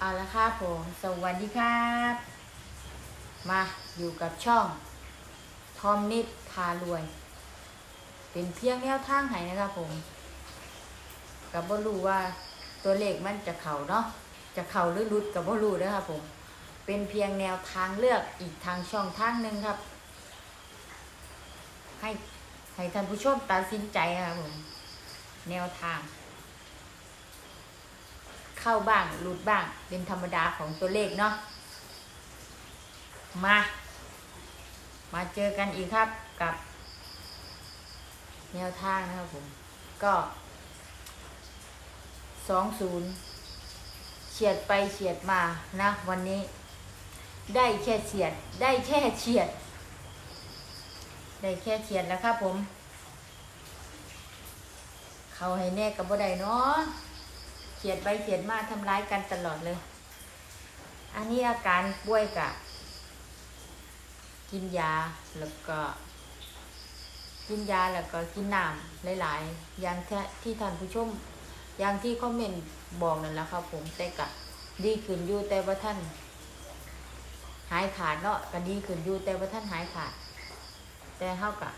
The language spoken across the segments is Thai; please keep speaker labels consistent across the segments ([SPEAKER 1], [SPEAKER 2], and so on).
[SPEAKER 1] เอาละครับผม สวัสดีครับ มาอยู่กับช่อง ทอมนิดพารวย เป็นเพียงแนวทางให้นะครับผม กับบ่รู้ว่าตัวเลขมันจะเข่าเนาะ จะเข่าหรือหลุดกับบ่รู้นะครับผม เป็นเพียงแนวทางเลือกอีกทางช่องทางหนึ่งครับ ให้ให้ท่านผู้ชมตัดสินใจนะครับผม แนวทาง เข้าบ้างหลุดบ้าง เป็นธรรมดาของตัวเลขเนาะมา มาเจอกันอีกครับกับ แนวทางนะครับผม ก็สองศูนย์เฉียดไปเฉียดมานะ วันนี้ ได้แค่เฉียด ได้แค่เฉียด ได้แค่เฉียดแล้วครับผม เขาให้แน่กับบ่ได้เนาะ เขียดไปเขียดมาทำร้ายกันตลอดเลย อันนี้อาการป่วยกะ กินยาแล้วก็ กินยาแล้วก็กินน้ำหลายๆ อย่างที่ที่ท่านผู้ชม อย่างที่คอมเมนต์บอกนั่นแหละครับผมแต่กะดีขึ้นอยู่แต่ว่าท่าน หายขาดเนาะก็ดีขึ้นอยู่แต่ว่าท่านหายขาด แต่เฮากะ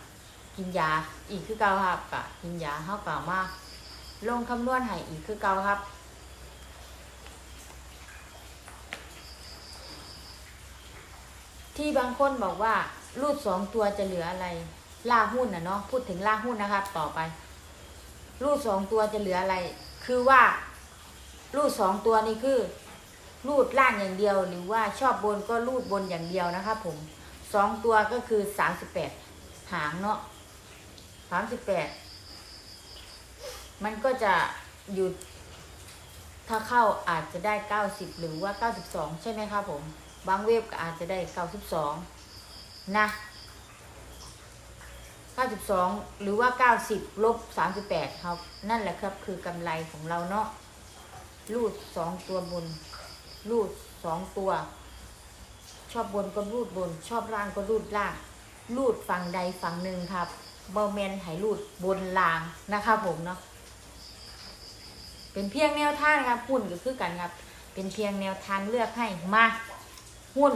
[SPEAKER 1] กินยาอีกคือเก่าครับกะกินยาเฮากะมาลงคำนวณให้อีกคือเก่าครับ ที่บางคนบอกว่ารูดสองตัวจะเหลืออะไรล่าหุ้นนะเนาะพูดถึงล่าหุ้นนะครับ ต่อไป รูดสองตัวจะเหลืออะไร คือว่า รูดสองตัวนี่คือ รูดล่างอย่างเดียวหรือว่าชอบบนก็รูดบนอย่างเดียวนะครับผมสองตัวก็คือสามสิบแปดหางเนาะสามสิบแปดมันก็จะหยุดถ้าเข้าอาจจะได้เก้าสิบหรือว่าเก้าสิบสองใช่ไหมครับผม บางเว็บก็อาจจะได้เก้าสิบสองนะเก้าสิบสองหรือว่าเก้าสิบลบสามสิบแปดครับ นั่นแหละครับคือกำไรของเราเนาะรูดสองตัวบนรูดสองตัว ชอบบนก็รูดบน ชอบล่างก็รูดล่าง รูดฝั่งใดฝั่งหนึ่งครับบอแมนให้รูดบนล่างนะครับผมเนาะเป็นเพียงแนวทางครับหุ้นก็คือกันครับ เป็นเพียงแนวทางเลือกให้มา หุ้น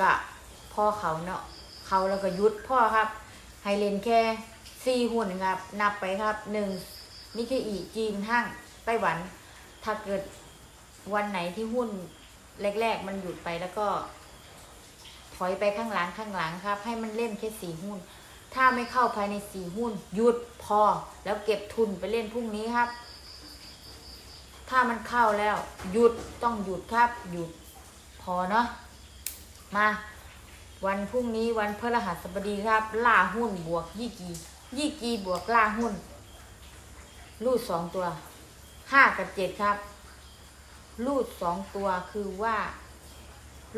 [SPEAKER 1] กะพ่อเขาเนาะเขาแล้วก็หยุดพ่อครับให้เล่นแค่สี่หุ้นครับ นับไปครับหนึ่งนี่คืออีจีนห้างไต้หวัน ถ้าเกิดวันไหนที่หุ้นแรก ๆ มันหยุดไปแล้วก็ถอยไปข้างหลังข้างหลังครับ ให้มันเล่นแค่สี่หุ้น ถ้าไม่เข้าภายในสี่หุ้นหยุดพอ แล้วเก็บทุนไปเล่นพรุ่งนี้ครับ ถ้ามันเข้าแล้วหยุดต้องหยุดครับหยุดพอเนาะ มา วันพรุ่งนี้วันพฤหัสบดีครับ ล่าหุ้นบวกยี่กียี่กีบวกล่าหุ้น รูดสองตัวห้ากับเจ็ดครับ รูดสองตัวคือว่า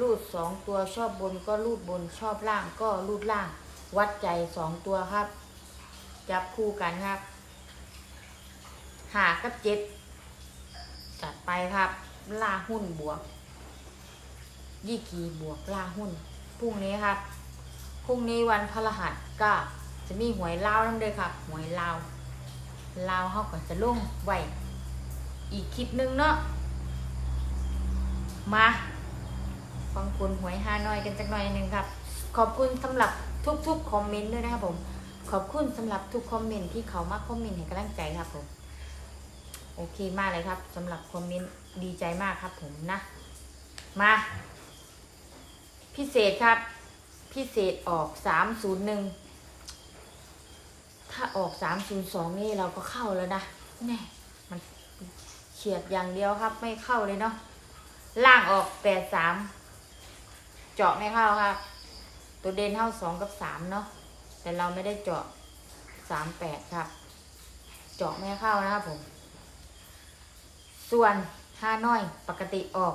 [SPEAKER 1] รูดสองตัวชอบบนก็รูดบนชอบล่างก็รูดล่าง วัดใจสองตัวครับ จับคู่กันครับหากับเจ็ดจัดไปครับล่าหุ้นบวก ยี่กีบวกลาหุ้นพรุ่งนี้ครับพรุ่งนี้วันพฤหัสก็จะมีหวยลาวนั่นเลยครับหวยลาวลาวเขาก็จะลงไว้อีกคลิปนึงเนาะมาฟังคุณหวยฮานอยกันจักหน่อยหนึ่งครับ ขอบคุณสำหรับทุกๆคอมเมนต์ด้วยนะครับผม ขอบคุณสำหรับทุกคอมเมนต์ที่เขามาคอมเมนต์ให้กำลังใจครับผมโอเคมากเลยครับสำหรับคอมเมนต์ดีใจมากครับผมนะ มา พิเศษครับ พิเศษออกสามศูนย์หนึ่งถ้าออกสามศูนย์สองนี่เราก็เข้าแล้วนะแน่มันเฉียดอย่างเดียวครับ ไม่เข้าเลยเนาะล่างออกแปดสามเจาะไม่เข้าครับ ตัวเด่นเท่าสองกับสามเนาะแต่เราไม่ได้เจาะสามแปดครับ เจาะไม่เข้านะครับผม ส่วนห้าน้อยปกติออก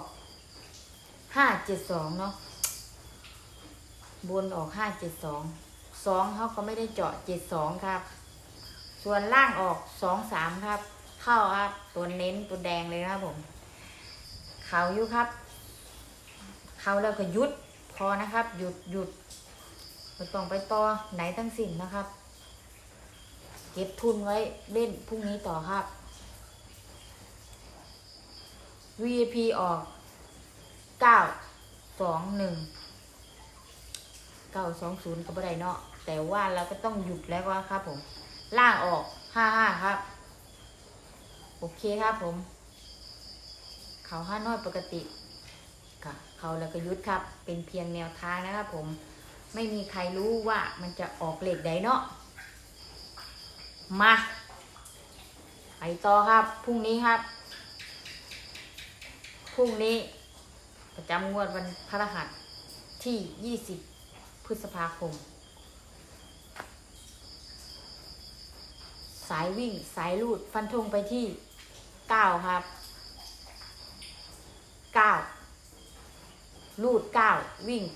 [SPEAKER 1] ห้าเจ็ดสองเนาะ บนออกห้าเจ็ดสองสองเขาก็ไม่ได้เจาะเจ็ดสองครับ ส่วนล่างออกสองสามครับ เข้าครับตัวเน้นตัวแดงเลยครับผม เขาอยู่ครับ เขาแล้วก็หยุดพอนะครับ หยุดหยุดไม่ต้องไปต่อไหนทั้งสิ้นนะครับ เก็บทุนไว้เล่นพรุ่งนี้ต่อครับ VIP ออกเก้าสองหนึ่ง เก้าสองศูนย์ก็ไม่ได้เนาะแต่ว่าเราก็ต้องหยุดแล้วว่าครับผม ล่างออกห้าห้าครับ โอเคครับผม เขาห้าน้อยปกติค่ะเขาแล้วก็ยุดครับ เป็นเพียงแนวทางนะครับผมไม่มีใครรู้ว่ามันจะออกเลขใดเนาะมาไปต่อครับพรุ่งนี้ครับพรุ่งนี้ ประจำงวดวันพฤหัสที่20 พฤษภาคม สายวิ่งสายลูดฟันธงไปที่9ครับ9ลูด9วิ่ง9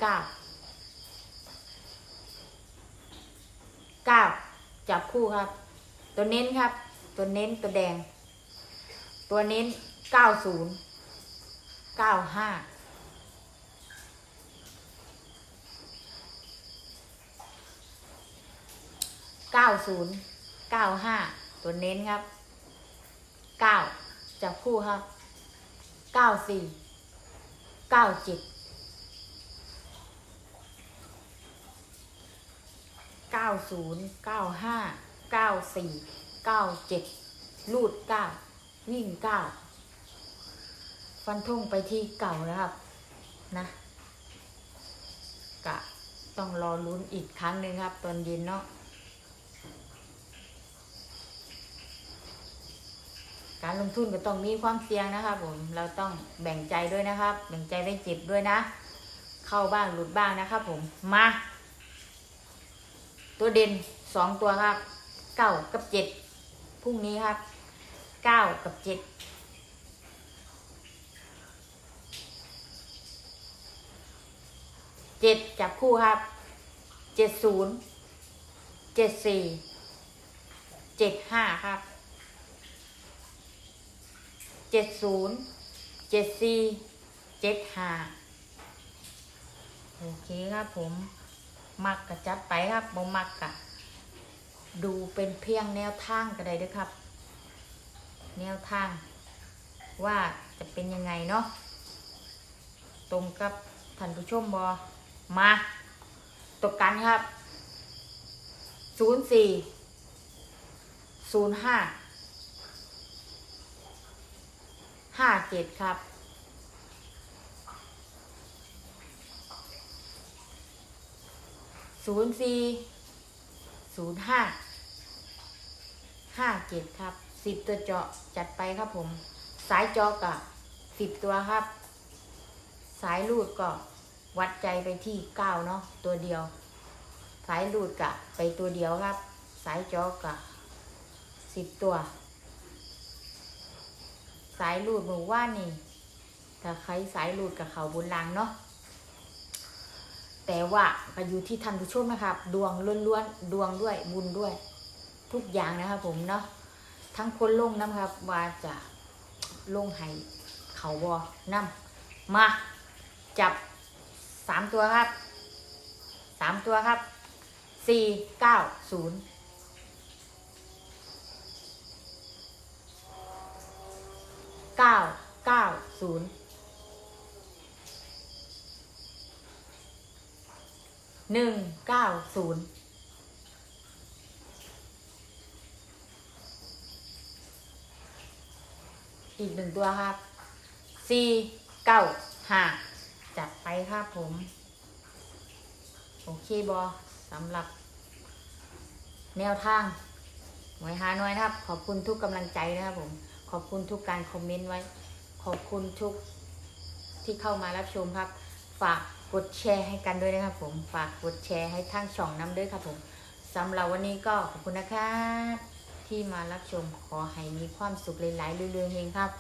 [SPEAKER 1] 9จับคู่ครับ ตัวเน้นครับ ตัวเน้นตัวแดง ตัวเน้น 90 95 90 95ตัวเน้นครับ9จับคู่ครับ94 97 90 95 94 97ลูด9วิ่ง9ฟันธงไปที่เก่านะครับนะกะต้องรอลุ้นอีกครั้งหนึ่งครับตอนเย็นเนาะ การลงทุนก็ต้องมีความเสี่ยงนะครับผมเราต้องแบ่งใจด้วยนะครับ แบ่งใจไว้เจ็บด้วยนะ เข้าบ้างหลุดบ้างนะครับผมมาตัวเด่นสองตัวครับเก้ากับเจ็ดพรุ่งนี้ครับเก้ากับเจ็ดเจ็ดจับคู่ครับเจ็ดศูนย์เจ็ดสี่เจ็ดห้าครับ เจ็ดศูนย์เจ็ดสี่เจ็ดห้าโอเคครับผม มักกะจับไปครับบ่มักกะ ดูเป็นเพียงแนวทางก็ได้ด้วยครับ แนวทาง ว่าจะเป็นยังไงเนาะตรงกับท่านผู้ชมบอมาตกกันครับศูนย์สี่ศูนย์ห้า ห้าเจ็ดครับ ศูนย์สี่ศูนย์ห้า ห้าเจ็ดครับ สิบตัวเจาะจัดไปครับผม สายเจาะกับสิบตัวครับ สายรูดก็วัดใจไปที่เก้าเนาะตัวเดียว สายรูดกะไปตัวเดียวครับ สายเจาะกะสิบตัว สายรูดหนูว่านี่ถ้าใครสายรูดกับเขาบุญลังเนาะแต่ว่าก็อยู่ที่ท่านผู้ชมนะครับ ดวงล้วนๆดวงด้วยบุญด้วย ทุกอย่างนะครับผมเนาะทั้งคนลงนะครับ ว่าจะลงให้เขาบอนำมา จับสามตัวครับสามตัวครับสี่เก้าศูนย์ เก้าเก้าศูนย์หนึ่งเก้าศูนย์อีกหนึ่งตัวครับสี่เก้าห้าจัดไปครับผม โอเคบอสำหรับ แนวทางหน่วยหาหน่วยนะครับ ขอบคุณทุกกำลังใจนะครับผม ขอบคุณทุกการคอมเมนต์ไว้ ขอบคุณทุกที่เข้ามารับชมครับ ฝากกดแชร์ให้กันด้วยนะครับผม ฝากกดแชร์ให้ทั้งช่องน้ำด้วยครับผมสำหรับวันนี้ก็ขอบคุณนะครับที่มารับชมขอให้มีความสุขหลายๆเรื่อยๆเองครับ